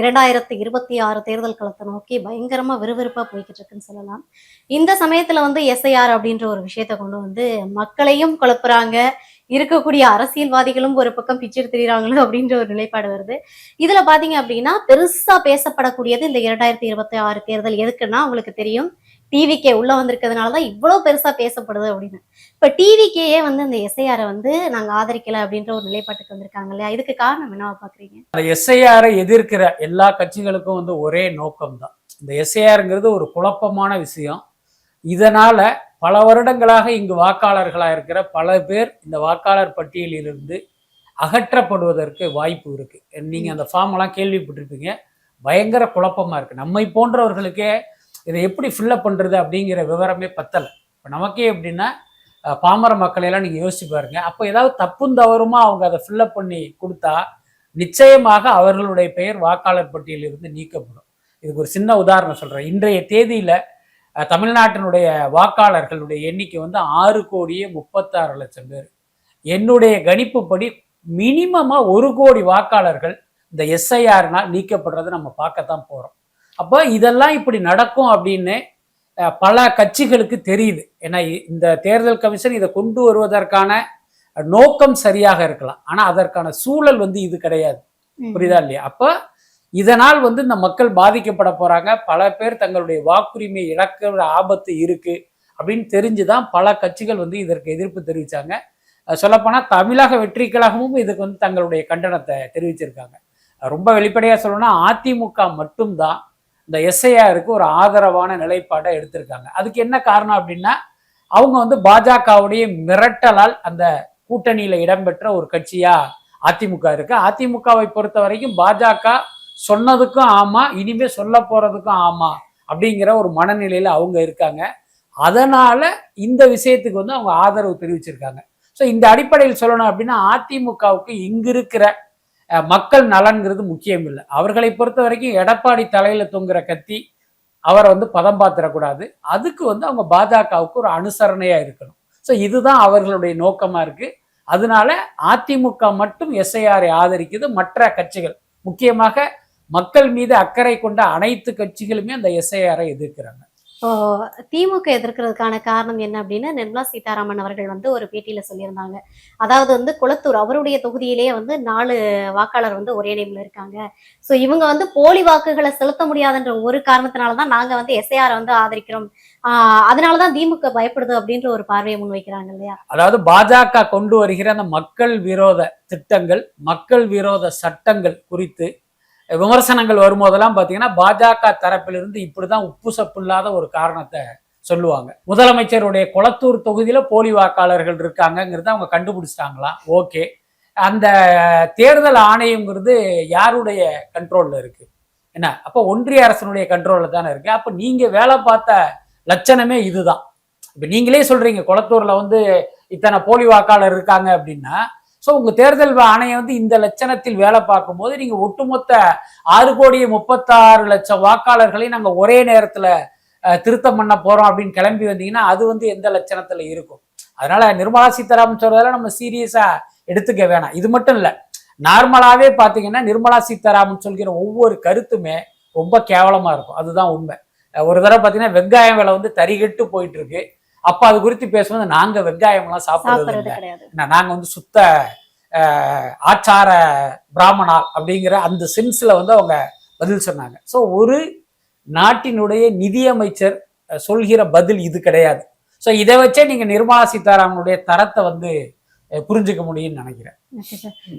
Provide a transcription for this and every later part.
இரண்டாயிரத்தி இருபத்தி ஆறு தேர்தல் களத்தை நோக்கி பயங்கரமா விறுவிறுப்பா போய்கிட்டு இருக்குன்னு சொல்லலாம். இந்த சமயத்துல வந்து எஸ்ஐஆர் அப்படின்ற ஒரு விஷயத்த கொண்டு வந்து மக்களையும் குழப்புறாங்க. இருக்கக்கூடிய அரசியல்வாதிகளும் ஒரு பக்கம் பிச்சர் தெரியுறாங்களோ அப்படின்ற ஒரு நிலைப்பாடு வருது. இதுல பாத்தீங்க அப்படின்னா பெருசா பேசப்படக்கூடியது இந்த இரண்டாயிரத்தி இருபத்தி ஆறு தேர்தல் எதுக்குன்னா உங்களுக்கு தெரியும். டிவிகே உள்ள வந்திருக்கிறதுனால தான் இவ்வளோ பெருசா பேசப்படுது அப்படின்னு. இப்ப டிவிகேயே வந்து இந்த எஸ்ஐஆரை வந்து நாங்க ஆதரிக்கல அப்படின்ற ஒரு நிலைப்பாட்டுக்கு வந்திருக்காங்க இல்லையா? இதுக்கு காரணம் என்னவா பாக்குறீங்க? அந்த எஸ்ஐஆரை எதிர்க்கிற எல்லா கட்சிகளுக்கும் வந்து ஒரே நோக்கம் தான் இந்த எஸ்ஐஆருங்கிறது ஒரு குழப்பமான விஷயம். இதனால பல வருடங்களாக இங்கு வாக்காளர்களாக இருக்கிற பல பேர் இந்த வாக்காளர் பட்டியலிலிருந்து அகற்றப்படுவதற்கு வாய்ப்பு இருக்குது நீங்கள் அந்த ஃபார்ம் எல்லாம் கேள்விப்பட்டிருப்பீங்க. பயங்கர குழப்பமாக இருக்குது நம்மை போன்றவர்களுக்கே இதை எப்படி ஃபில்லப் பண்ணுறது அப்படிங்கிற விவரமே பத்தலை. இப்போ நமக்கே எப்படின்னா பாமர மக்களையெல்லாம் நீங்கள் யோசிச்சு பாருங்க. அப்போ ஏதாவது தப்பும் தவறுமா அவங்க அதை ஃபில்லப் பண்ணி கொடுத்தா நிச்சயமாக அவர்களுடைய பெயர் வாக்காளர் பட்டியலிருந்து நீக்கப்படும். இதுக்கு ஒரு சின்ன உதாரணம் சொல்கிறேன் இன்றைய தேதியில் தமிழ்நாட்டினுடைய வாக்காளர்களுடைய எண்ணிக்கை வந்து ஆறு கோடியே முப்பத்தாறு லட்சம் பேர். என்னுடைய கணிப்புப்படி மினிமமாக ஒரு கோடி வாக்காளர்கள் இந்த எஸ்ஐஆர்னால் நீக்கப்படுறதை நம்ம பார்க்கத்தான் போகிறோம் அப்போ இதெல்லாம் இப்படி நடக்கும் அப்படின்னு பல கட்சிகளுக்கு தெரியுது. ஏன்னா இந்த தேர்தல் கமிஷன் இதை கொண்டு வருவதற்கான நோக்கம் சரியாக இருக்கலாம். ஆனா அதற்கான சூழல் வந்து இது கிடையாது. புரியுதா இல்லையா? அப்ப இதனால் வந்து இந்த மக்கள் பாதிக்கப்பட போறாங்க. பல பேர் தங்களுடைய வாக்குரிமை இழக்கிற ஆபத்து இருக்கு அப்படின்னு தெரிஞ்சுதான் பல கட்சிகள் வந்து இதற்கு எதிர்ப்பு தெரிவிச்சாங்க. அஹ் சொல்லப்போனா தமிழக வெற்றி கழகமும் இதுக்கு வந்து தங்களுடைய கண்டனத்தை தெரிவிச்சிருக்காங்க. ரொம்ப வெளிப்படையா சொல்லணும்னா அதிமுக மட்டும்தான் இந்த எஸ்ஐஆருக்கு ஒரு ஆதரவான நிலைப்பாடை எடுத்திருக்காங்க. அதுக்கு என்ன காரணம் அப்படின்னா அவங்க வந்து பாஜகவுடைய மிரட்டலால் அந்த கூட்டணியில் இடம்பெற்ற ஒரு கட்சியாக அதிமுக இருக்கு. அதிமுகவை பொறுத்த வரைக்கும் பாஜக சொன்னதுக்கும் ஆமா இனிமே சொல்ல போறதுக்கும் ஆமா அப்படிங்கிற ஒரு மனநிலையில அவங்க இருக்காங்க. அதனால இந்த விஷயத்துக்கு வந்து அவங்க ஆதரவு தெரிவிச்சிருக்காங்க. ஸோ இந்த அடிப்படையில் சொல்லணும் அப்படின்னா அதிமுகவுக்கு இங்கிருக்கிற மக்கள் நலன்கிறது முக்கியம் இல்லை அவர்களை பொறுத்த வரைக்கும் எடப்பாடி தலையில தொங்குற கத்தி அவரை வந்து பதம் பார்த்துடக்கூடாது அதுக்கு வந்து அவங்க பாஜகவுக்கு ஒரு அனுசரணையா இருக்கணும். ஸோ இதுதான் அவர்களுடைய நோக்கமா இருக்கு. அதனால அதிமுக மட்டும் எஸ்ஐஆரை ஆதரிக்குது. மற்ற கட்சிகள் முக்கியமாக மக்கள் மீது அக்கறை கொண்ட அனைத்து கட்சிகளுமே அந்த எஸ்ஐஆரை எதிர்க்கிறாங்க. இப்போ திமுக எதிர்க்கிறதுக்கான காரணம் என்ன அப்படின்னு நிர்மலா சீதாராமன் அவர்கள் வந்து ஒரு பேட்டியில சொல்லியிருந்தாங்க. அதாவது வந்து குளத்தூர் அவருடைய தொகுதியிலேயே வந்து நாலு வாக்காளர் வந்து ஒரே நேம்ல இருக்காங்க. ஸோ இவங்க வந்து போலி வாக்குகளை செலுத்த முடியாதுன்ற ஒரு காரணத்தினாலதான் நாங்க வந்து எஸ்ஐஆர் வந்து ஆதரிக்கிறோம். ஆஹ் அதனாலதான் திமுக பயப்படுது அப்படின்ற ஒரு பார்வையை முன்வைக்கிறாங்க இல்லையா? அதாவது பாஜக கொண்டு வருகிற அந்த மக்கள் விரோத திட்டங்கள் மக்கள் விரோத சட்டங்கள் குறித்து விமர்சனங்கள் வரும்போதெல்லாம் பார்த்தீங்கன்னா பாஜக தரப்பிலிருந்து இப்படி தான் உப்பு சப்பு இல்லாத ஒரு காரணத்தை சொல்லுவாங்க. முதலமைச்சருடைய குளத்தூர் தொகுதியில் போலி வாக்காளர்கள் இருக்காங்கங்கிறத அவங்க கண்டுபிடிச்சிட்டாங்களாம் ஓகே. அந்த தேர்தல் ஆணையங்கிறது யாருடைய கண்ட்ரோலில் இருக்குது என்ன? அப்போ ஒன்றிய அரசனுடைய கண்ட்ரோலில் தானே இருக்குது அப்போ நீங்கள் வேலை பார்த்த லட்சணமே இதுதான். இப்போ நீங்களே சொல்கிறீங்க குளத்தூரில் வந்து இத்தனை போலி வாக்காளர் இருக்காங்க அப்படின்னா ஸோ உங்கள் தேர்தல் ஆணையம் வந்து இந்த லட்சணத்தில் வேலை பார்க்கும்போது நீங்கள் ஒட்டுமொத்த ஆறு கோடி முப்பத்தாறு லட்சம் வாக்காளர்களை நாங்கள் ஒரே நேரத்தில் திருத்தம் பண்ண போகிறோம் அப்படின்னு கிளம்பி வந்தீங்கன்னா அது வந்து எந்த லட்சணத்தில் இருக்கும்? அதனால நிர்மலா சீதாராமன் சொல்றதெல்லாம் நம்ம சீரியஸாக எடுத்துக்க வேணாம். இது மட்டும் இல்லை நார்மலாகவே பார்த்தீங்கன்னா நிர்மலா சீதாராமன் சொல்கிற ஒவ்வொரு கருத்துமே ரொம்ப கேவலமாக இருக்கும். அதுதான் உண்மை. ஒரு தடவை பார்த்தீங்கன்னா வெங்காயம் விலை வந்து தறிகெட்டு போயிட்டு இருக்கு. அப்ப அது குறித்து பேசும்போது நாங்க வெங்காயம் எல்லாம் சாப்பிடுறது நாங்க வந்து சுத்த ஆச்சார பிராமணால் அப்படிங்கிற அந்த சென்ஸ்ல வந்து அவங்க பதில் சொன்னாங்க. ஸோ ஒரு நாட்டினுடைய நிதியமைச்சர் சொல்கிற பதில் இது கிடையாது. ஸோ இதை வச்சே நீங்க நிர்மலா சீதாராமனுடைய தரத்தை வந்து புரிஞ்சுக்க முடியும்னு நினைக்கிறேன்.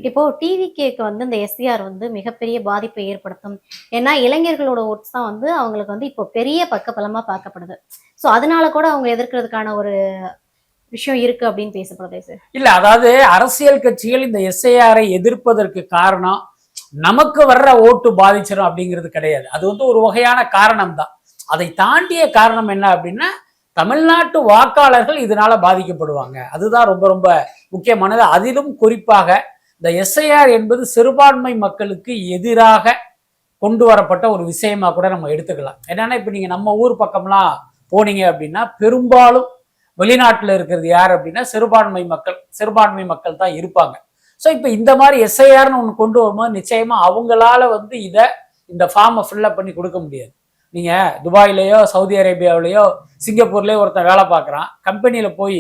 இப்போ டிவிகேக்கு வந்து இந்த எஸ்சிஆர் வந்து மிகப்பெரிய பாதிப்பை ஏற்படுத்தும். ஏன்னா இளைஞர்களோட ஓட்ஸ் தான் வந்து அவங்களுக்கு வந்து இப்போ பெரிய பக்கபலமா பார்க்கப்படுது. சோ அதனால கூட அவங்க எதிர்க்கிறதுக்கான ஒரு விஷயம் இருக்கு அப்படின்னு பேசப்படுதே சார் இல்ல அதாவது அரசியல் கட்சிகள் இந்த எஸ்ஐஆரை எதிர்ப்பதற்கு காரணம் நமக்கு வர்ற ஓட்டு பாதிச்சிடும் அப்படிங்கிறது கிடையாது. அது வந்து ஒரு வகையான காரணம் தான் அதை தாண்டிய காரணம் என்ன அப்படின்னா தமிழ்நாட்டு வாக்காளர்கள் இதனால பாதிக்கப்படுவாங்க. அதுதான் ரொம்ப ரொம்ப முக்கியமானது. அதிலும் குறிப்பாக இந்த எஸ்ஐஆர் என்பது சிறுபான்மை மக்களுக்கு எதிராக கொண்டு வரப்பட்ட ஒரு விஷயமா கூட நம்ம எடுத்துக்கலாம். என்னன்னா இப்போ நீங்க நம்ம ஊர் பக்கம்லாம் போனீங்க அப்படின்னா பெரும்பாலும் வெளிநாட்டில் இருக்கிறது யார் அப்படின்னா சிறுபான்மை மக்கள் சிறுபான்மை மக்கள் தான் இருப்பாங்க. ஸோ இப்போ இந்த மாதிரி எஸ்ஐஆர்னு ஒன்று கொண்டு வரும்போது நிச்சயமா அவங்களால வந்து இதை இந்த ஃபார்மை ஃபில்லப் பண்ணி கொடுக்க முடியாது. நீங்கள் துபாயிலேயோ சவுதி அரேபியாவிலேயோ சிங்கப்பூர்லேயோ ஒருத்தன் வேலை பார்க்குறான். கம்பெனியில் போய்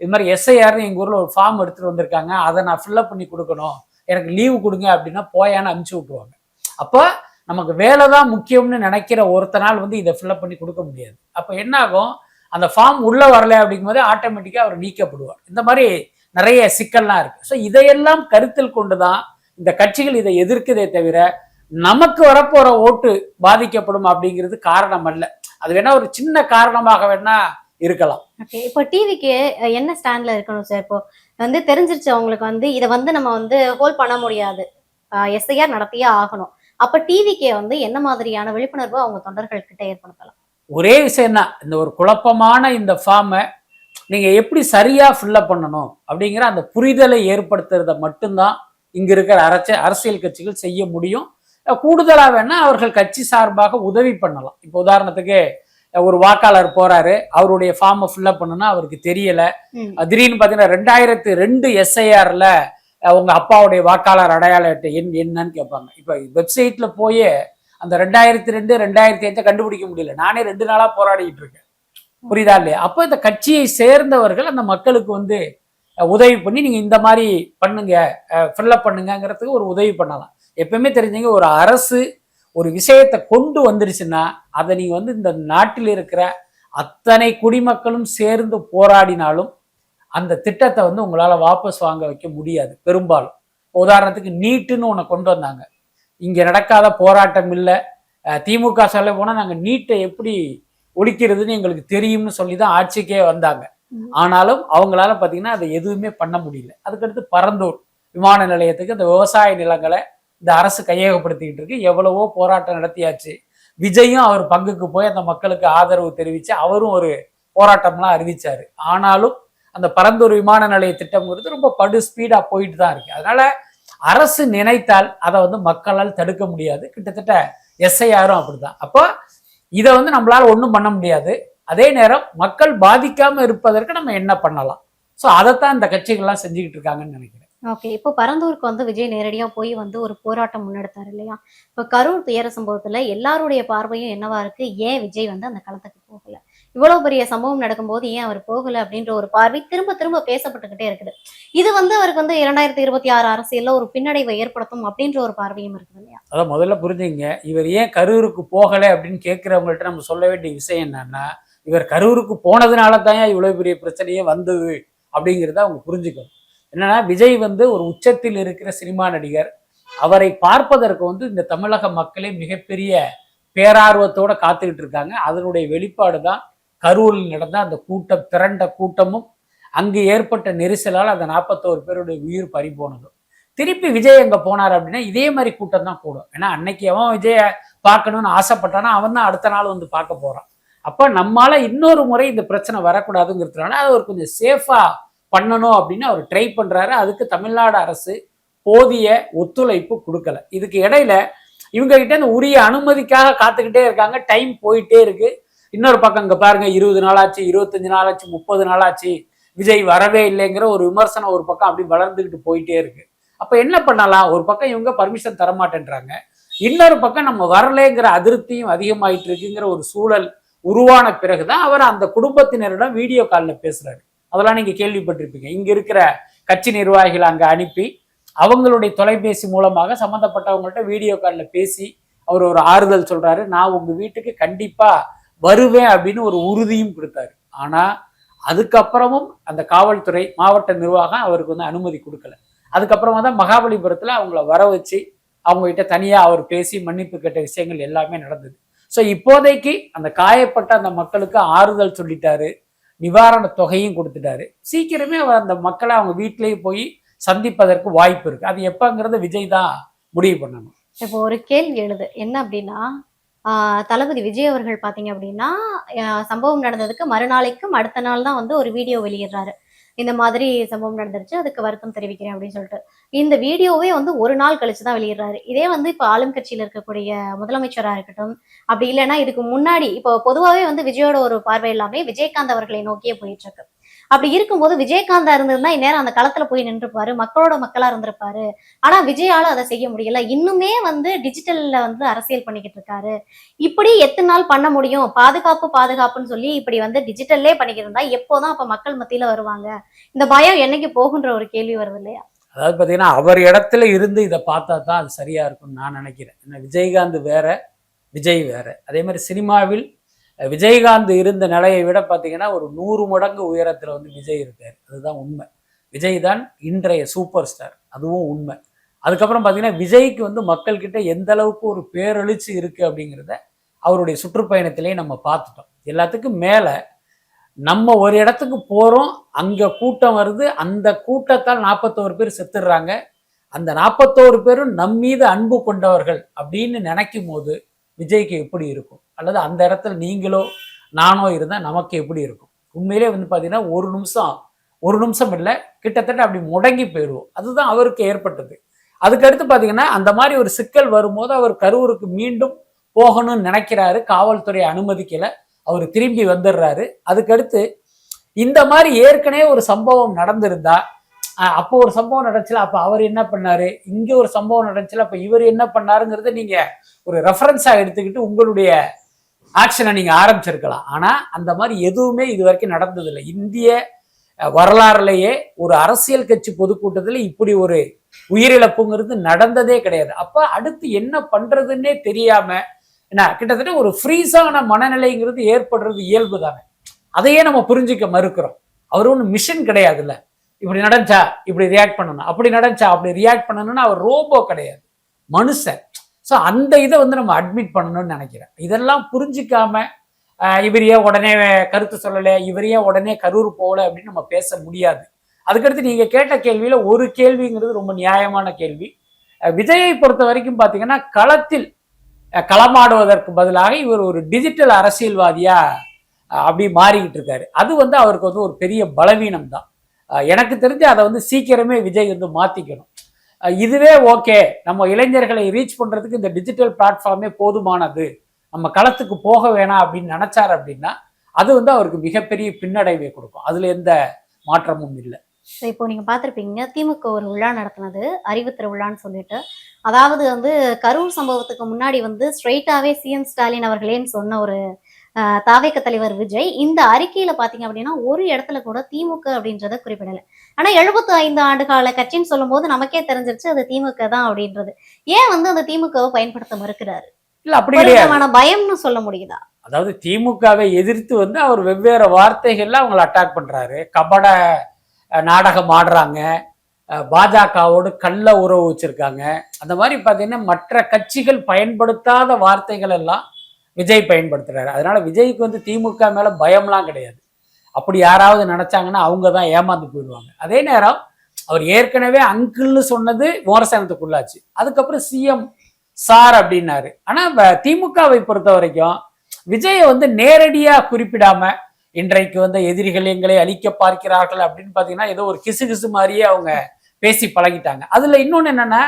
இது மாதிரி எஸ்ஐஆர்னு எங்கள் ஊரில் ஒரு ஃபார்ம் எடுத்துகிட்டு வந்திருக்காங்க. அதை நான் ஃபில்லப் பண்ணி கொடுக்கணும். எனக்கு லீவு கொடுங்க அப்படின்னா போயான்னு அனுப்பிச்சி விட்ருவாங்க அப்போ நமக்கு வேலை தான் முக்கியம்னு நினைக்கிற ஒருத்தனால் வந்து இதை ஃபில்லப் பண்ணி கொடுக்க முடியாது. அப்போ என்ன ஆகும்? அந்த ஃபார்ம் உள்ளே வரல அப்படிங்கும்போது ஆட்டோமேட்டிக்காக அவர் நீக்கப்படுவார். இந்த மாதிரி நிறைய சிக்கல்லாம் இருக்குது ஸோ இதையெல்லாம் கருத்தில் கொண்டு தான் இந்த கட்சிகள் இதை எதிர்க்குதே தவிர நமக்கு வரப்போற ஓட்டு பாதிக்கப்படும் அப்படிங்கிறது காரணம் அல்ல. அது வேணா ஒரு சின்ன காரணமாக வேணா இருக்கலாம். ஓகே இப்போ டிவிக்கு என்ன ஸ்டாண்ட்ல இருக்கணும் சார் இப்போ வந்து தெரிஞ்சிருச்சு அவங்களுக்கு வந்து இதை வந்து நம்ம வந்து ஹோல்ட் பண்ண முடியாது. எஸ்ஐஆர் நடத்தியே ஆகணும். அப்ப டிவிக்கே வந்து என்ன மாதிரியான விழிப்புணர்வு அவங்க தொண்டர்கள் கிட்ட ஏற்படுத்தலாம்? ஒரே விஷயம் தான் இந்த ஒரு குழப்பமான இந்த ஃபார்மை நீங்க எப்படி சரியா ஃபில்லப் பண்ணணும் அப்படிங்கிற அந்த புரிதலை ஏற்படுத்துறத மட்டும்தான் இங்க இருக்கிற அரச அரசியல் கட்சிகள் செய்ய முடியும். அஹ் கூடுதலா வேணா அவர்கள் கட்சி சார்பாக உதவி பண்ணலாம். இப்போ உதாரணத்துக்கு ஒரு வாக்காளர் போறாரு அவருடைய ஃபார்மை ஃபில்லப் பண்ணணும்னா அவருக்கு தெரியல. திடீர்னு பார்த்தீங்கன்னா ரெண்டாயிரத்து ரெண்டு எஸ்ஐஆர்ல உங்க அப்பாவுடைய வாக்காளர் அடையாள அட்டை எண் என்னன்னு கேட்பாங்க. இப்போ வெப்சைட்ல போய் அந்த ரெண்டாயிரத்தி ரெண்டு ரெண்டாயிரத்தி அஞ்சை கண்டுபிடிக்க முடியல. நானே ரெண்டு நாளா போராடிட்டு இருக்கேன். புரியுதா இல்லையா? அப்போ இந்த கட்சியை சேர்ந்தவர்கள் அந்த மக்களுக்கு வந்து உதவி பண்ணி நீங்க இந்த மாதிரி பண்ணுங்க ஃபில்லப் பண்ணுங்கங்கிறதுக்கு ஒரு உதவி பண்ணலாம். எப்பவுமே தெரிஞ்சீங்க ஒரு அரசு ஒரு விஷயத்தை கொண்டு வந்துருச்சுன்னா அதை நீங்க வந்து இந்த நாட்டில் இருக்கிற அத்தனை குடிமக்களும் சேர்ந்து போராடினாலும் அந்த திட்டத்தை வந்து உங்களால வாபஸ் வாங்க வைக்க முடியாது பெரும்பாலும். உதாரணத்துக்கு நீட்டுன்னு ஒன்று கொண்டு வந்தாங்க. இங்க நடக்காத போராட்டம் இல்லை. திமுக சொல்ல போனா நாங்க நீட்டை எப்படி ஒழிக்கிறதுன்னு எங்களுக்கு தெரியும்னு சொல்லி தான் ஆட்சிக்கே வந்தாங்க. ஆனாலும் அவங்களால பார்த்தீங்கன்னா அதை எதுவுமே பண்ண முடியல. அதுக்கடுத்து பரந்தூர் விமான நிலையத்துக்கு இந்த விவசாய நிலங்களை இந்த அரசு கையகப்படுத்திக்கிட்டு இருக்கு. எவ்வளவோ போராட்டம் நடத்தியாச்சு. விஜயும் அவர் பங்குக்கு போய் அந்த மக்களுக்கு ஆதரவு தெரிவிச்சு அவரும் ஒரு போராட்டம்லாம் அறிவிச்சாரு. ஆனாலும் அந்த பரந்தூர் விமான நிலைய திட்டம்ங்கிறது ரொம்ப படு ஸ்பீடா போயிட்டு தான் இருக்கு. அதனால அரசு நினைத்தால் அதை வந்து மக்களால் தடுக்க முடியாது. கிட்டத்தட்ட எஸ்ஐஆரும் அப்படிதான். அப்போ இதை வந்து நம்மளால ஒன்றும் பண்ண முடியாது. அதே நேரம் மக்கள் பாதிக்காமல் இருப்பதற்கு நம்ம என்ன பண்ணலாம்? ஸோ அதைத்தான் இந்த கட்சிகள்லாம் செஞ்சுக்கிட்டு இருக்காங்கன்னு நினைக்கிறேன். ஓகே இப்போ பரந்தூருக்கு வந்து விஜய் நேரடியாக போய் வந்து ஒரு போராட்டம் முன்னெடுத்தார் இல்லையா? இப்போ கரூர் துயர சம்பவத்தில் எல்லாருடைய பார்வையும் என்னவா இருக்கு? ஏன் விஜய் வந்து அந்த களத்துக்கு போகல? இவ்வளோ பெரிய சம்பவம் நடக்கும்போது ஏன் அவர் போகல அப்படின்ற ஒரு பார்வை திரும்ப திரும்ப பேசப்பட்டுக்கிட்டே இருக்குது. இது வந்து அவருக்கு வந்து இரண்டாயிரத்தி இருபத்தி ஆறு அரசியலில் ஒரு பின்னடைவை ஏற்படுத்தும் அப்படின்ற ஒரு பார்வையும் இருக்குது இல்லையா? அதான் முதல்ல புரிஞ்சுங்க இவர் ஏன் கரூருக்கு போகலை அப்படின்னு கேட்குறவங்கள்ட்ட நம்ம சொல்ல வேண்டிய விஷயம் என்னன்னா இவர் கரூருக்கு போனதுனால தான் இவ்வளோ பெரிய பிரச்சனையே வந்தது அப்படிங்கிறத அவங்க புரிஞ்சுக்கணும். என்னன்னா விஜய் வந்து ஒரு உச்சத்தில் இருக்கிற சினிமா நடிகர். அவரை பார்ப்பதற்கு வந்து இந்த தமிழக மக்களே மிகப்பெரிய பேரார்வத்தோட காத்துக்கிட்டு இருக்காங்க. அதனுடைய வெளிப்பாடு தான் கரூரில் நடந்த அந்த கூட்டம் திரண்ட கூட்டமும் அங்கு ஏற்பட்ட நெரிசலால் அந்த நாற்பத்தோரு பேருடைய உயிர் பறி போனதும் திருப்பி விஜய் அங்கே போனார் அப்படின்னா இதே மாதிரி கூட்டம் தான் கூடும். ஏன்னா அன்னைக்கு அவன் விஜய பார்க்கணும்னு ஆசைப்பட்டானா அவன் தான் அடுத்த நாள் வந்து பார்க்க போகிறான் அப்போ நம்மளால் இன்னொரு முறை இந்த பிரச்சனை வரக்கூடாதுங்கிறதுனால அது ஒரு கொஞ்சம் சேஃபாக பண்ணணும் அப்படின்னு அவர் ட்ரை பண்றாரு. அதுக்கு தமிழ்நாடு அரசு போதிய ஒத்துழைப்பு கொடுக்கல. இதுக்கு இடையில இவங்க கிட்ட இந்த உரிய அனுமதிக்காக காத்துக்கிட்டே இருக்காங்க. டைம் போயிட்டே இருக்கு. இன்னொரு பக்கம் இங்க பாருங்க இருபது நாளாச்சு இருபத்தஞ்சு நாளாச்சு முப்பது நாளாச்சு விஜய் வரவே இல்லைங்கிற ஒரு விமர்சனம் ஒரு பக்கம் அப்படி வளர்ந்துக்கிட்டு போயிட்டே இருக்கு. அப்ப என்ன பண்ணலாம்? ஒரு பக்கம் இவங்க பர்மிஷன் தரமாட்டேன்றாங்க. இன்னொரு பக்கம் நம்ம வரலைங்கிற அதிருப்தியும் அதிகமாயிட்டு இருக்குங்கிற ஒரு சூழல் உருவான பிறகுதான் அவர் அந்த குடும்பத்தினரிடம் வீடியோ காலில் பேசுறாரு. அதெல்லாம் நீங்கள் கேள்விப்பட்டிருப்பீங்க. இங்கே இருக்கிற கட்சி நிர்வாகிகளை அங்கே அனுப்பி அவங்களுடைய தொலைபேசி மூலமாக சம்மந்தப்பட்டவங்கள்ட்ட வீடியோ காலில் பேசி அவர் ஒரு ஆறுதல் சொல்கிறாரு நான் உங்கள் வீட்டுக்கு கண்டிப்பாக வருவேன் அப்படின்னு ஒரு உறுதியும் கொடுத்தாரு. ஆனால் அதுக்கப்புறமும் அந்த காவல்துறை மாவட்ட நிர்வாகம் அவருக்கு வந்து அனுமதி கொடுக்கல. அதுக்கப்புறமா தான் மகாபலிபுரத்தில் அவங்கள வர வச்சு அவங்க தனியாக அவர் பேசி மன்னிப்பு கேட்ட விஷயங்கள் எல்லாமே நடந்தது. ஸோ இப்போதைக்கு அந்த காயப்பட்ட அந்த மக்களுக்கு ஆறுதல் சொல்லிட்டாரு. நிவாரண தொகையும் கொடுத்துட்டாரு. சீக்கிரமே அவர் அந்த மக்களை அவங்க வீட்டிலேயே போய் சந்திப்பதற்கு வாய்ப்பு இருக்கு. அது எப்பங்கிறத விஜய் தான் முடிவு பண்ணணும். இப்போ ஒரு கேள்வி எழுது. என்ன அப்படின்னா ஆஹ் தளபதி விஜய் அவர்கள் பாத்தீங்க அப்படின்னா சம்பவம் நடந்ததுக்கு மறுநாளைக்கும் அடுத்த நாள் தான் வந்து ஒரு வீடியோ வெளியிடுறாரு. இந்த மாதிரி சம்பவம் நடந்துருச்சு. அதுக்கு வருத்தம் தெரிவிக்கிறேன் அப்படின்னு சொல்லிட்டு. இந்த வீடியோவே வந்து ஒரு நாள் கழிச்சு தான் வெளியிடுறாரு. இதே வந்து இப்போ ஆளும் கட்சியில இருக்கக்கூடிய முதலமைச்சரா இருக்கட்டும் அப்படி இல்லைன்னா இதுக்கு முன்னாடி இப்போ பொதுவாகவே வந்து விஜயோட ஒரு பார்வை எல்லாமே விஜயகாந்த் அவர்களை நோக்கியே போயிட்டு இருக்கு. அப்படி இருக்கும்போது விஜயகாந்தா இருந்திருந்தா இந்நேரம் அந்த களத்துல போய் நின்றுப்பாரு மக்களோட மக்களா இருந்திருப்பாரு. ஆனா விஜயால அதை செய்ய முடியல. இன்னுமே வந்து டிஜிட்டல்ல வந்து அரசியல் பண்ணிக்கிட்டு இருக்காரு. இப்படி எத்தனை நாள் பண்ண முடியும்? பாதுகாப்பு பாதுகாப்புன்னு சொல்லி இப்படி வந்து டிஜிட்டல்லே பண்ணிக்கிட்டு இருந்தா எப்போதான் அப்ப மக்கள் மத்தியில வருவாங்க? இந்த பயம் என்னைக்கு போகுன்ற ஒரு கேள்வி வருது இல்லையா? அதாவது பார்த்தீங்கன்னா அவர் இடத்துல இருந்து இதை பார்த்தா தான் அது சரியா இருக்கும்னு நான் நினைக்கிறேன். ஏன்னா விஜயகாந்த் வேற விஜய் வேற. அதே மாதிரி சினிமாவில் விஜயகாந்த் இருந்த நிலையை விட பார்த்தீங்கன்னா ஒரு நூறு மடங்கு உயரத்தில் வந்து விஜய் இருக்கார். அதுதான் உண்மை. விஜய் தான் இன்றைய சூப்பர் ஸ்டார். அதுவும் உண்மை. அதுக்கப்புறம் பார்த்தீங்கன்னா விஜய்க்கு வந்து மக்கள்கிட்ட எந்த அளவுக்கு ஒரு பேரெழுச்சி இருக்கு அப்படிங்கிறத அவருடைய சுற்றுப்பயணத்திலேயே நம்ம பார்த்துட்டோம். எல்லாத்துக்கும் மேலே நம்ம ஒரு இடத்துக்கு போகிறோம் அங்கே கூட்டம் வருது அந்த கூட்டத்தால் நாற்பத்தோரு பேர் செத்துடுறாங்க. அந்த நாற்பத்தோரு பேரும் நம் மீது அன்பு கொண்டவர்கள் அப்படின்னு நினைக்கும் போது விஜய்க்கு எப்படி இருக்கும்? அல்லது அந்த இடத்துல நீங்களோ நானோ இருந்தால் நமக்கு எப்படி இருக்கும்? உண்மையிலே வந்து பார்த்தீங்கன்னா ஒரு நிமிஷம் ஒரு நிமிஷம் இல்லை கிட்டத்தட்ட அப்படி முடங்கி போயிடுவோம். அதுதான் அவருக்கு ஏற்பட்டது. அதுக்கடுத்து பார்த்தீங்கன்னா அந்த மாதிரி ஒரு சிக்கல் வரும்போது அவர் கரூருக்கு மீண்டும் போகணும்னு நினைக்கிறாரு. காவல்துறை அனுமதிக்கலை. அவர் திரும்பி வந்துடுறாரு. அதுக்கடுத்து இந்த மாதிரி ஏற்கனவே ஒரு சம்பவம் நடந்திருந்தா அப்போ ஒரு சம்பவம் நடந்துச்சுல அப்போ அவர் என்ன பண்ணாரு? இங்கே ஒரு சம்பவம் நடந்துச்சுல அப்போ இவர் என்ன பண்ணாருங்கிறத நீங்கள் ஒரு ரெஃபரன்ஸாக எடுத்துக்கிட்டு உங்களுடைய ஆக்ஷனை நீங்கள் ஆரம்பிச்சிருக்கலாம். ஆனால் அந்த மாதிரி எதுவுமே இது வரைக்கும் நடந்ததில்லை. இந்திய வரலாறுலேயே ஒரு அரசியல் கட்சி பொதுக்கூட்டத்தில் இப்படி ஒரு உயிரிழப்புங்கிறது நடந்ததே கிடையாது. அப்போ அடுத்து என்ன பண்ணுறதுன்னே தெரியாமல் என்ன கிட்டத்தட்ட ஒரு ஃப்ரீஸான மனநிலைங்கிறது ஏற்படுறது இயல்பு தானே அதையே நம்ம புரிஞ்சுக்க மறுக்கிறோம். அவர் ஒன்றும் மிஷன் கிடையாதுல்ல. இப்படி நடந்துச்சா? இப்படி ரியாக்ட் பண்ணணும் அப்படி நடந்துச்சா? அப்படி ரியாக்ட் பண்ணணும்னா அவர் ரோபோ கிடையாது. மனுஷன். ஸோ அந்த இதை வந்து நம்ம அட்மிட் பண்ணணும்னு நினைக்கிறேன். இதெல்லாம் புரிஞ்சிக்காம இவரையே இவர் ஏன் உடனே கருத்து சொல்லலை? இவர் ஏன் உடனே கரூர் போகல? அப்படின்னு நம்ம பேச முடியாது. அதுக்கடுத்து நீங்கள் கேட்ட கேள்வியில் ஒரு கேள்விங்கிறது ரொம்ப நியாயமான கேள்வி. விஜயை பொறுத்த வரைக்கும் பார்த்தீங்கன்னா களத்தில் களமாடுவதற்கு பதிலாக இவர் ஒரு டிஜிட்டல் அரசியல்வாதியாக அப்படி மாறிக்கிட்டு இருக்காரு. அது வந்து அவருக்கு வந்து ஒரு பெரிய பலவீனம் தான் எனக்கு தெரிஞ்சு அதை வந்து சீக்கிரமே விஜய் வந்து மாத்திக்கணும். இதுவே ஓகே. நம்ம இளைஞர்களை ரீச் பண்றதுக்கு இந்த டிஜிட்டல் பிளாட்ஃபார்மே போதுமானது. நம்ம களத்துக்கு போக வேணாம் அப்படின்னு நினச்சார் அப்படின்னா அது வந்து அவருக்கு மிகப்பெரிய பின்னடைவை கொடுக்கும். அதுல எந்த மாற்றமும் இல்லை. இப்போ நீங்க பார்த்திருப்பீங்க திமுக ஒரு விழா நடத்தினது அறிவு திருவிழான்னு சொல்லிட்டு. அதாவது வந்து கரூர் சம்பவத்துக்கு முன்னாடி வந்து ஸ்ட்ரெயிட்டாவே சிஎம் ஸ்டாலின் அவர்களேன்னு சொன்ன ஒரு ஆஹ், தாவேக தலைவர் விஜய் இந்த அறிக்கையில பாத்தீங்க அப்படின்னா ஒரு இடத்துல கூட திமுக அப்படின்றத குறிப்பிடல. ஆனா 75 ஐந்து ஆண்டு கால கட்சின்னு சொல்லும்போது நமக்கே தெரிஞ்சிருச்சு அது திமுக தான் அப்படின்றது. ஏன் வந்து அந்த திமுகவை பயன்படுத்த மறுக்கிறாரு? இல்ல அப்படி விதமான பயம்னு சொல்ல முடியுதா? அதாவது திமுகவை எதிர்த்து வந்து அவர் வெவ்வேறு வார்த்தைகள்ல அவங்களை அட்டாக் பண்றாரு. கபட நாடகம் ஆடுறாங்க. பாஜகவோடு கள்ள உறவு வச்சிருக்காங்க. அந்த மாதிரி பார்த்தீங்கன்னா மற்ற கட்சிகள் பயன்படுத்தாத வார்த்தைகள் எல்லாம் விஜய் பயன்படுத்துறாரு. அதனால விஜய்க்கு வந்து திமுக மேல பயம்லாம் கிடையாது. அப்படி யாராவது நினைச்சாங்கன்னா அவங்க தான் ஏமாந்து போயிடுவாங்க. அதே நேரம் அவர் ஏற்கனவே அங்கிள்னு சொன்னது விமர்சனத்துக்குள்ளாச்சு. அதுக்கப்புறம் சிஎம் சார் அப்படின்னாரு. ஆனா திமுகவை பொறுத்த வரைக்கும் விஜயை வந்து நேரடியா குறிப்பிடாம இன்றைக்கு வந்து எதிரிகள் எங்களை அழிக்க பார்க்கிறார்கள் அப்படின்னு பார்த்தீங்கன்னா ஏதோ ஒரு கிசு கிசு மாதிரியே அவங்க பேசி பழகிட்டாங்க. அதில் இன்னொன்று என்னென்னா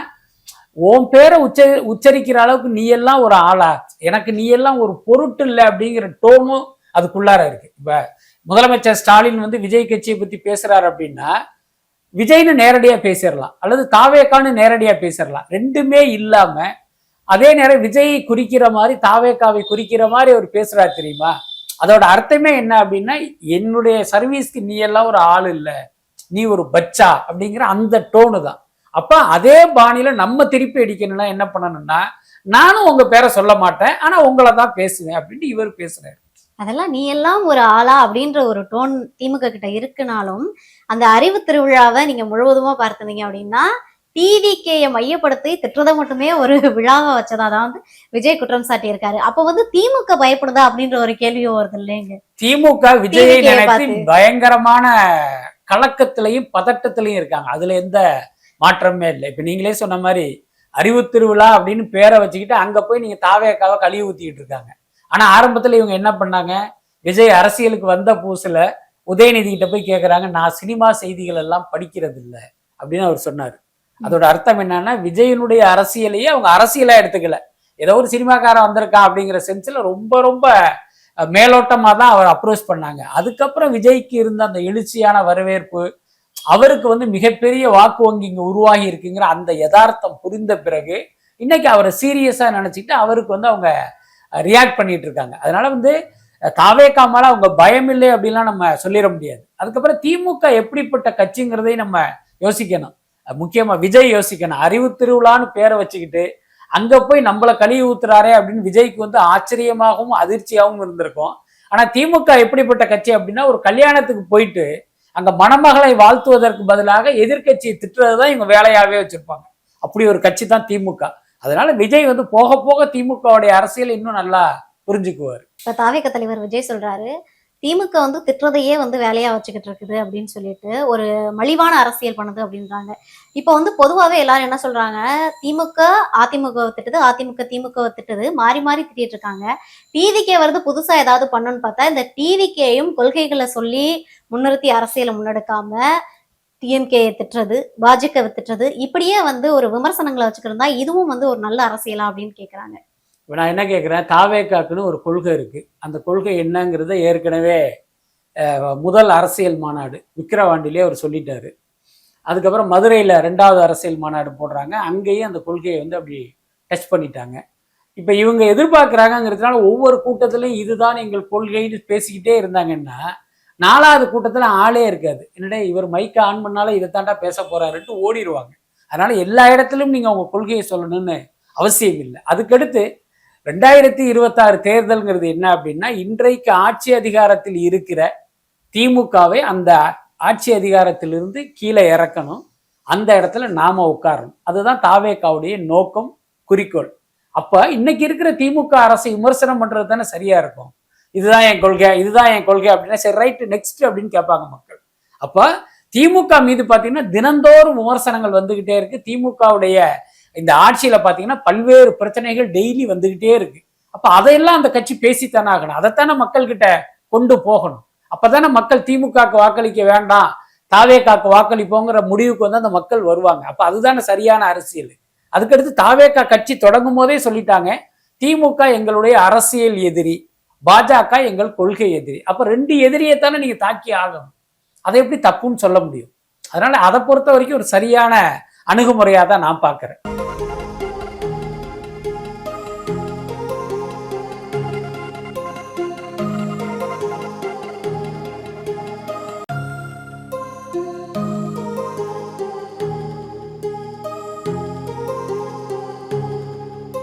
உன் பேரை உச்ச உச்சரிக்கிற அளவுக்கு நீ எல்லாம் ஒரு ஆளா? எனக்கு நீ எல்லாம் ஒரு பொருட்டு இல்லை அப்படிங்கிற டோனும் அதுக்குள்ளார இருக்கு. இப்போ முதலமைச்சர் ஸ்டாலின் வந்து விஜய் கட்சியை பற்றி பேசுகிறார் அப்படின்னா விஜய்னு நேரடியாக பேசிடலாம் அல்லது தாவேக்கான்னு நேரடியாக பேசிடலாம். ரெண்டுமே இல்லாமல் அதே நேரம் விஜயை குறிக்கிற மாதிரி தாவேக்காவை குறிக்கிற மாதிரி அவர் பேசுகிறார் தெரியுமா? அதோட அர்த்தமே என்ன அப்படின்னா என்னுடைய சர்வீஸ்க்கு நீ எல்லாம் ஒரு ஆள் இல்லை. நீ ஒரு பச்சா அப்படிங்கிற அந்த டோனு தான். அப்போ அதே பாணியில் நம்ம திருப்பி அடிக்கணும்னா என்ன பண்ணணும்னா நானும் உங்க பேரை சொல்ல மாட்டேன். ஆனா உங்களை தான் பேசுவேன் அப்படின்ட்டு இவர் பேசுறாரு. அதெல்லாம் நீ எல்லாம் ஒரு ஆளா அப்படின்ற ஒரு டோன் திமுக கிட்ட இருக்குனாலும் அந்த அறிவு திருவிழாவை நீங்க முழுவதுமா பார்த்திருந்தீங்க அப்படின்னா டிவிகேய மையப்படுத்தி திட்டுறதை மட்டுமே ஒரு விழாவா வச்சதா தான் வந்து விஜய் குற்றம் சாட்டி இருக்காரு அப்ப வந்து திமுக பயப்படுதா அப்படின்ற ஒரு கேள்வியும் வருது இல்லைங்க? திமுக விஜயை நினைத்து. பயங்கரமான கலக்கத்திலையும் பதட்டத்திலையும் இருக்காங்க. அதுல எந்த மாற்றமே இல்லை. இப்ப நீங்களே சொன்ன மாதிரி அறிவு திருவிழா அப்படின்னு பேரை வச்சுக்கிட்டு அங்க போய் நீங்க தாவேக்காவை கழுவி ஊத்திக்கிட்டு இருக்காங்க. ஆனா ஆரம்பத்துல இவங்க என்ன பண்ணாங்க? விஜய் அரசியலுக்கு வந்த புதுசுல உதயநிதி கிட்ட போய் கேக்குறாங்க நான் சினிமா செய்திகள் எல்லாம் படிக்கிறது இல்ல அப்படின்னு அவர் சொன்னார். அதோட அர்த்தம் என்னன்னா விஜயனுடைய அரசியலையே அவங்க அரசியலா எடுத்துக்கல. ஏதோ ஒரு சினிமாக்காரன் வந்திருக்கான் அப்படிங்கிற சென்ஸ்ல ரொம்ப ரொம்ப மேலோட்டமாக மேலோட்டமா தான் அவர் அப்ரோச் பண்ணாங்க. அதுக்கப்புறம் விஜய்க்கு இருந்த அந்த எழுச்சியான வரவேற்பு அவருக்கு வந்து மிகப்பெரிய வாக்கு வங்கி இங்க உருவாகி இருக்குங்கிற அந்த யதார்த்தம் புரிந்த பிறகு இன்னைக்கு அவரை சீரியஸா நினைச்சிட்டு அவருக்கு வந்து அவங்க ரியாக்ட் பண்ணிட்டு இருக்காங்க. அதனால வந்து அஹ், அவங்க பயம் இல்லை அப்படின்லாம் நம்ம சொல்லிட முடியாது. அதுக்கப்புறம் திமுக எப்படிப்பட்ட கட்சிங்கிறதையும் நம்ம யோசிக்கணும். முக்கியமாக முக்கியமா விஜய் யோசிக்கணும். அறிவு திருவிழான்னு பேரை வச்சுக்கிட்டு அங்க போய் நம்மள கழுவி ஊத்துறாரே அப்படின்னு விஜய்க்கு வந்து ஆச்சரியமாகவும் அதிர்ச்சியாகவும் இருந்திருக்கும். ஆனா திமுக எப்படிப்பட்ட கட்சி அப்படின்னா ஒரு கல்யாணத்துக்கு போயிட்டு அங்க மணமகளை வாழ்த்துவதற்கு பதிலாக எதிர்க்கட்சியை திட்டுறதுதான் இவங்க வேலையாகவே வச்சிருப்பாங்க. அப்படி ஒரு கட்சி தான் திமுக. அதனால விஜய் வந்து போக போக திமுகவுடைய அரசியல் இன்னும் நல்லா புரிஞ்சுக்குவார். இப்போ தாவிக தலைவர் விஜய் சொல்றாரு திமுக வந்து திட்டுறதையே வந்து வேலையா வச்சுக்கிட்டு இருக்குது அப்படின்னு சொல்லிட்டு ஒரு மலிவான அரசியல் பண்ணுது அப்படின்றாங்க. இப்போ வந்து பொதுவாகவே எல்லாரும் என்ன சொல்றாங்க? திமுக அதிமுக திட்டுது அதிமுக திமுக திட்டுது மாறி மாறி திட்டிட்டு இருக்காங்க. டிவிக்கே வருது புதுசா ஏதாவது பண்ணணும்னு பார்த்தா இந்த டிவிக்கேயும் கொள்கைகளை சொல்லி முன்னிறுத்தி அரசியலை முன்னெடுக்காம டிஎம்கே திட்டுறது பாஜக திட்டுறது இப்படியே வந்து ஒரு விமர்சனங்களை வச்சுக்கிருந்தா இதுவும் வந்து ஒரு நல்ல அரசியலா அப்படின்னு கேட்குறாங்க இப்போ நான் என்ன கேட்குறேன் தாவேக்காக்குன்னு ஒரு கொள்கை இருக்குது அந்த கொள்கை என்னங்கிறத ஏற்கனவே முதல் அரசியல் மாநாடு விக்கிரவாண்டிலே அவர் சொல்லிட்டாரு. அதுக்கப்புறம் மதுரையில் ரெண்டாவது அரசியல் மாநாடு போடுறாங்க. அங்கேயும் அந்த கொள்கையை வந்து அப்படி டச் பண்ணிட்டாங்க. இப்போ இவங்க எதிர்பார்க்குறாங்கங்கிறதுனால ஒவ்வொரு கூட்டத்திலையும் இதுதான் எங்கள் கொள்கைன்னு பேசிக்கிட்டே இருந்தாங்கன்னா நாலாவது கூட்டத்தில் ஆளே இருக்காது. என்னடா இவர் மைக்கை ஆன் பண்ணாலும் இதை தாண்டா பேச போகிறாருன்ட்டு ஓடிடுவாங்க அதனால் எல்லா இடத்துலையும் நீங்கள் உங்கள் கொள்கையை சொல்லணும்னு அவசியம் இல்லை அதுக்கடுத்து ரெண்டாயிரத்தி இருபத்தாறு தேர்தல்ங்கிறது என்ன அப்படின்னா இன்றைக்கு ஆட்சி அதிகாரத்தில் இருக்கிற திமுகவை அந்த ஆட்சி அதிகாரத்திலிருந்து கீழே இறக்கணும். அந்த இடத்துல நாம உட்காரணும். அதுதான் தாவேக்காவுடைய நோக்கம் குறிக்கோள். அப்ப இன்னைக்கு இருக்கிற திமுக அரசை விமர்சனம் பண்றது தானே சரியா இருக்கும். இதுதான் என் கொள்கை இதுதான் என் கொள்கை அப்படின்னா சரி ரைட் நெக்ஸ்ட் அப்படின்னு கேட்பாங்க மக்கள். அப்போ திமுக மீது பார்த்தீங்கன்னா தினந்தோறும் விமர்சனங்கள் வந்துகிட்டே இருக்கு. திமுகவுடைய இந்த ஆட்சியில் பார்த்தீங்கன்னா பல்வேறு பிரச்சனைகள் டெய்லி வந்துகிட்டே இருக்கு. அப்போ அதையெல்லாம் அந்த கட்சி பேசித்தானே ஆகணும். அதைத்தானே மக்கள்கிட்ட கொண்டு போகணும். அப்பதானே மக்கள் திமுகக்கு வாக்களிக்க வேண்டாம் தாவேக்காக்கு வாக்களிப்போங்கிற முடிவுக்கு வந்து அந்த மக்கள் வருவாங்க. அப்ப அதுதானே சரியான அரசியல். அதுக்கடுத்து தாவேக்கா கட்சி தொடங்கும் போதே சொல்லிட்டாங்க திமுக எங்களுடைய அரசியல் எதிரி பாஜக எங்கள் கொள்கை எதிரி. அப்ப ரெண்டு எதிரியைத்தானே நீங்க தாக்கி ஆகணும். அதை எப்படி தப்புன்னு சொல்ல முடியும்? அதனால அதை பொறுத்த வரைக்கும் ஒரு சரியான அணுகுமுறையாக தான் நான் பார்க்குறேன்.